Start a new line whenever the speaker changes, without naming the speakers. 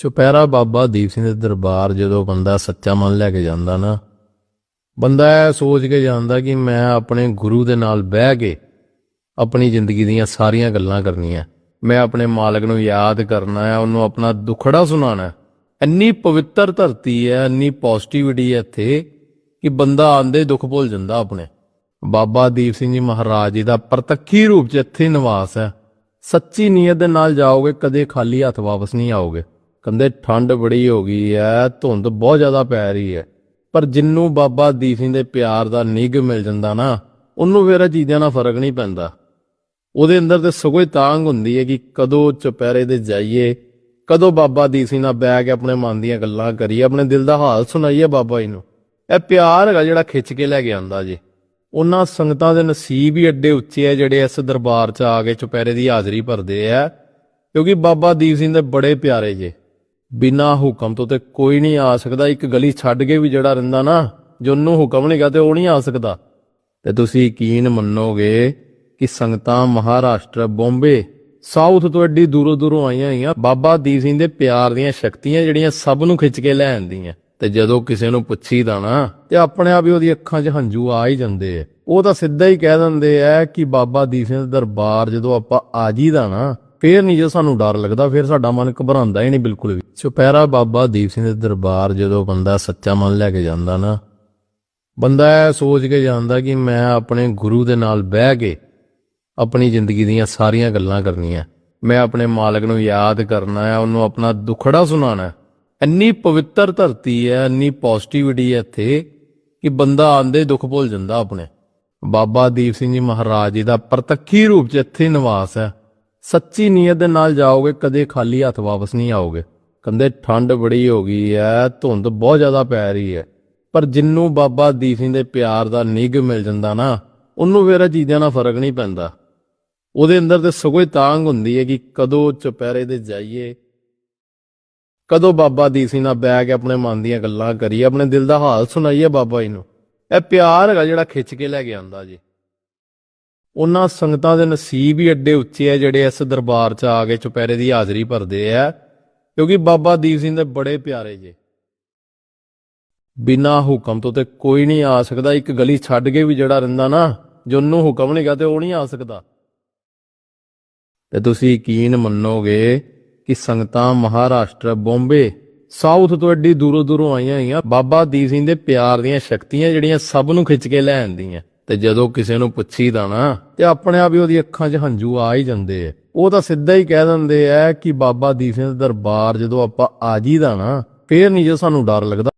ਚੁਪਹਿਰਾ ਬਾਬਾ ਦੀਪ ਸਿੰਘ ਦੇ ਦਰਬਾਰ ਜਦੋਂ ਬੰਦਾ ਸੱਚਾ ਮਨ ਲੈ ਕੇ ਜਾਂਦਾ ਨਾ, ਬੰਦਾ ਇਹ ਸੋਚ ਕੇ ਜਾਂਦਾ ਕਿ ਮੈਂ ਆਪਣੇ ਗੁਰੂ ਦੇ ਨਾਲ ਬਹਿ ਕੇ ਆਪਣੀ ਜ਼ਿੰਦਗੀ ਦੀਆਂ ਸਾਰੀਆਂ ਗੱਲਾਂ ਕਰਨੀਆਂ, ਮੈਂ ਆਪਣੇ ਮਾਲਕ ਨੂੰ ਯਾਦ ਕਰਨਾ ਹੈ, ਉਹਨੂੰ ਆਪਣਾ ਦੁਖੜਾ ਸੁਣਾਉਣਾ ਹੈ। ਇੰਨੀ ਪਵਿੱਤਰ ਧਰਤੀ ਹੈ, ਇੰਨੀ ਪੋਜ਼ਿਟਿਵਿਟੀ ਹੈ ਇੱਥੇ ਕਿ ਬੰਦਾ ਆਂਦੇ ਦੁੱਖ ਭੁੱਲ ਜਾਂਦਾ ਆਪਣੇ। ਬਾਬਾ ਦੀਪ ਸਿੰਘ ਜੀ ਮਹਾਰਾਜ ਜੀ ਦਾ ਪ੍ਰਤੱਖੀ ਰੂਪ 'ਚ ਇੱਥੇ ਨਿਵਾਸ ਹੈ। ਸੱਚੀ ਨੀਅਤ ਦੇ ਨਾਲ ਜਾਓਗੇ, ਕਦੇ ਖਾਲੀ ਹੱਥ ਵਾਪਸ ਨਹੀਂ ਆਓਗੇ। ਕਹਿੰਦੇ ਠੰਡ ਬੜੀ ਹੋ ਗਈ ਹੈ ਧੁੰਦ ਬਹੁਤ ਜ਼ਿਆਦਾ ਪੈ ਰਹੀ ਹੈ ਪਰ ਜਿੰਨੂੰ ਬਾਬਾ ਦੀਪ ਸਿੰਘ ਦੇ ਪਿਆਰ ਦਾ ਨਿੱਘ ਮਿਲ ਜਾਂਦਾ ਨਾ, ਉਹਨੂੰ ਫਿਰ ਇਹ ਚੀਜ਼ਾਂ ਨਾਲ ਫ਼ਰਕ ਨਹੀਂ ਪੈਂਦਾ। ਉਹਦੇ ਅੰਦਰ ਤੇ ਸਗੋਂ ਤਾਂਗ ਹੁੰਦੀ ਹੈ ਕਿ ਕਦੋਂ ਚੁਪਹਿਰੇ ਦੇ ਜਾਈਏ, ਕਦੋਂ ਬਾਬਾ ਦੀਪ ਸਿੰਘ ਨਾਲ ਬਹਿ ਕੇ ਆਪਣੇ ਮਨ ਦੀਆਂ ਗੱਲਾਂ ਕਰੀਏ, ਆਪਣੇ ਦਿਲ ਦਾ ਹਾਲ ਸੁਣਾਈਏ ਬਾਬਾ ਜੀ ਨੂੰ। ਇਹ ਪਿਆਰ ਹੈਗਾ ਜਿਹੜਾ ਖਿੱਚ ਕੇ ਲੈ ਕੇ ਆਂਦਾ ਜੀ। ਉਹਨਾਂ ਸੰਗਤਾਂ ਦੇ ਨਸੀਬ ਹੀ ਐਡੇ ਉੱਚੇ ਆ ਜਿਹੜੇ ਇਸ ਦਰਬਾਰ 'ਚ ਆ ਕੇ ਚੁਪਹਿਰੇ ਦੀ ਹਾਜ਼ਰੀ ਭਰਦੇ ਆ ਕਿਉਂਕਿ ਬਾਬਾ ਦੀਪ ਸਿੰਘ ਦੇ ਬੜੇ ਪਿਆਰੇ ਜੇ। ਬਿਨਾ ਹੁਕਮ ਤੋਂ ਤੇ ਕੋਈ ਨਹੀਂ ਆ ਸਕਦਾ। ਇੱਕ ਗਲੀ ਛੱਡ ਕੇ ਵੀ ਜਿਹੜਾ ਰਹਿੰਦਾ ਨਾ ਜੇ ਹੁਕਮ ਨਹੀਂਗਾ ਤੇ ਉਹ ਨਹੀਂ ਆ ਸਕਦਾ। ਤੇ ਤੁਸੀਂ ਯਕੀਨ ਮੰਨੋਗੇ ਕਿ ਸੰਗਤਾਂ ਮਹਾਰਾਸ਼ਟਰ, ਬੰਬੇ, ਸਾਊਥ ਤੋਂ ਐਡੀ ਦੂਰੋਂ ਦੂਰੋਂ ਆਈਆਂ ਹੋਈਆਂ, ਬਾਬਾ ਦੀਪ ਸਿੰਘ ਦੇ ਪਿਆਰ ਦੀਆਂ ਸ਼ਕਤੀਆਂ ਜਿਹੜੀਆਂ ਸਭ ਨੂੰ ਖਿੱਚ ਕੇ ਲੈ ਆਉਂਦੀਆਂ ਤੇ ਜਦੋਂ ਕਿਸੇ ਨੂੰ ਪੁੱਛੀਦਾ ਨਾ, ਤੇ ਆਪਣੇ ਆਪ ਹੀ ਉਹਦੀ ਅੱਖਾਂ 'ਚ ਹੰਝੂ ਆ ਹੀ ਜਾਂਦੇ ਆ ਉਹ ਤਾਂ ਸਿੱਧਾ ਹੀ ਕਹਿ ਦਿੰਦੇ ਆ ਕਿ ਬਾਬਾ ਦੀਪ ਸਿੰਘ ਦੇ ਦਰਬਾਰ ਜਦੋਂ ਆਪਾਂ ਆ ਜੀਦਾ ਨਾ ਫੇਰ ਨਹੀਂ ਜੇ ਸਾਨੂੰ ਡਰ ਲੱਗਦਾ, ਫੇਰ ਸਾਡਾ ਮਨ ਘਬਰਾਉਂਦਾ ਹੀ ਨਹੀਂ ਬਿਲਕੁਲ ਵੀ। ਚੁਪਹਿਰਾ ਬਾਬਾ ਦੀਪ ਸਿੰਘ ਦੇ ਦਰਬਾਰ ਜਦੋਂ ਬੰਦਾ ਸੱਚਾ ਮਨ ਲੈ ਕੇ ਜਾਂਦਾ ਨਾ, ਬੰਦਾ ਇਹ ਸੋਚ ਕੇ ਜਾਂਦਾ ਕਿ ਮੈਂ ਆਪਣੇ ਗੁਰੂ ਦੇ ਨਾਲ ਬਹਿ ਕੇ ਆਪਣੀ ਜ਼ਿੰਦਗੀ ਦੀਆਂ ਸਾਰੀਆਂ ਗੱਲਾਂ ਕਰਨੀਆਂ। ਮੈਂ ਆਪਣੇ ਮਾਲਕ ਨੂੰ ਯਾਦ ਕਰਨਾ ਹੈ, ਉਹਨੂੰ ਆਪਣਾ ਦੁਖੜਾ ਸੁਣਾਉਣਾ ਹੈ। ਇੰਨੀ ਪਵਿੱਤਰ ਧਰਤੀ ਹੈ, ਇੰਨੀ ਪੋਜ਼ਿਟਿਵਿਟੀ ਹੈ ਇੱਥੇ ਕਿ ਬੰਦਾ ਆਂਦੇ ਦੁੱਖ ਭੁੱਲ ਜਾਂਦਾ ਆਪਣੇ। ਬਾਬਾ ਦੀਪ ਸਿੰਘ ਜੀ ਮਹਾਰਾਜ ਜੀ ਦਾ ਪ੍ਰਤੱਖੀ ਰੂਪ 'ਚ ਇੱਥੇ ਨਿਵਾਸ ਹੈ। ਸੱਚੀ ਨੀਅਤ ਦੇ ਨਾਲ ਜਾਓਗੇ, ਕਦੇ ਖਾਲੀ ਹੱਥ ਵਾਪਸ ਨਹੀਂ ਆਓਗੇ। ਕਹਿੰਦੇ, ਠੰਡ ਬੜੀ ਹੋ ਗਈ ਹੈ ਧੁੰਦ ਬਹੁਤ ਜ਼ਿਆਦਾ ਪੈ ਰਹੀ ਹੈ ਪਰ ਜਿੰਨੂੰ ਬਾਬਾ ਦੀਪ ਸਿੰਘ ਦੇ ਪਿਆਰ ਦਾ ਨਿੱਘ ਮਿਲ ਜਾਂਦਾ ਨਾ, ਉਹਨੂੰ ਫਿਰ ਇਹ ਚੀਜ਼ਾਂ ਨਾਲ ਫ਼ਰਕ ਨਹੀਂ ਪੈਂਦਾ। ਉਹਦੇ ਅੰਦਰ ਤੇ ਸਗੋਂ ਤਾਂਗ ਹੁੰਦੀ ਹੈ ਕਿ ਕਦੋਂ ਚੁਪਹਿਰੇ ਦੇ ਜਾਈਏ। ਕਦੋਂ ਬਾਬਾ ਦੀਪ ਸਿੰਘ ਨਾਲ ਬਹਿ ਕੇ ਆਪਣੇ ਮਨ ਦੀਆਂ ਗੱਲਾਂ ਕਰੀਏ, ਆਪਣੇ ਦਿਲ ਦਾ ਹਾਲ ਸੁਣਾਈਏ ਬਾਬਾ ਜੀ ਨੂੰ। ਇਹ ਪਿਆਰ ਹੈਗਾ ਜਿਹੜਾ ਖਿੱਚ ਕੇ ਲੈ ਕੇ ਆਉਂਦਾ ਜੀ। ਉਹਨਾਂ ਸੰਗਤਾਂ ਦੇ ਨਸੀਬ ਹੀ ਐਡੇ ਉੱਚੇ ਆ ਜਿਹੜੇ ਇਸ ਦਰਬਾਰ 'ਚ ਆ ਕੇ ਚੁਪਹਿਰੇ ਦੀ ਹਾਜ਼ਰੀ ਭਰਦੇ ਆ, ਕਿਉਂਕਿ ਬਾਬਾ ਦੀਪ ਸਿੰਘ ਦੇ ਬੜੇ ਪਿਆਰੇ ਜੇ। ਬਿਨਾ ਹੁਕਮ ਤੋਂ ਤੇ ਕੋਈ ਨਹੀਂ ਆ ਸਕਦਾ, ਇੱਕ ਗਲੀ ਛੱਡ ਕੇ ਵੀ ਜਿਹੜਾ ਰਹਿੰਦਾ ਨਾ, ਜੇ ਉਹਨੂੰ ਹੁਕਮ ਨਹੀਂਗਾ ਤੇ ਉਹ ਨਹੀਂ ਆ ਸਕਦਾ। ਤੇ ਤੁਸੀਂ ਯਕੀਨ ਮੰਨੋਗੇ ਕਿ ਸੰਗਤਾਂ ਮਹਾਰਾਸ਼ਟਰ, ਬੰਬੇ, ਸਾਊਥ ਤੋਂ ਐਡੀ ਦੂਰੋਂ ਦੂਰੋਂ ਆਈਆਂ ਹੋਈਆਂ, ਬਾਬਾ ਦੀਪ ਸਿੰਘ ਦੇ ਪਿਆਰ ਦੀਆਂ ਸ਼ਕਤੀਆਂ ਜਿਹੜੀਆਂ ਸਭ ਨੂੰ ਖਿੱਚ ਕੇ ਲੈ ਆਉਂਦੀਆਂ। ਤੇ ਜਦੋਂ ਕਿਸੇ ਨੂੰ ਪੁੱਛੀਦਾ ਨਾ, ਤੇ ਆਪਣੇ ਆਪ ਹੀ ਉਹਦੀ ਅੱਖਾਂ 'ਚ ਹੰਝੂ ਆ ਹੀ ਜਾਂਦੇ ਆ ਉਹ ਤਾਂ ਸਿੱਧਾ ਹੀ ਕਹਿ ਦਿੰਦੇ ਆ ਕਿ ਬਾਬਾ ਦੀਪ ਸਿੰਘ ਦਰਬਾਰ ਜਦੋਂ ਆਪਾਂ ਆ ਜੀਦਾ ਨਾ, ਫੇਰ ਨਹੀਂ ਜੇ ਸਾਨੂੰ ਡਰ ਲੱਗਦਾ।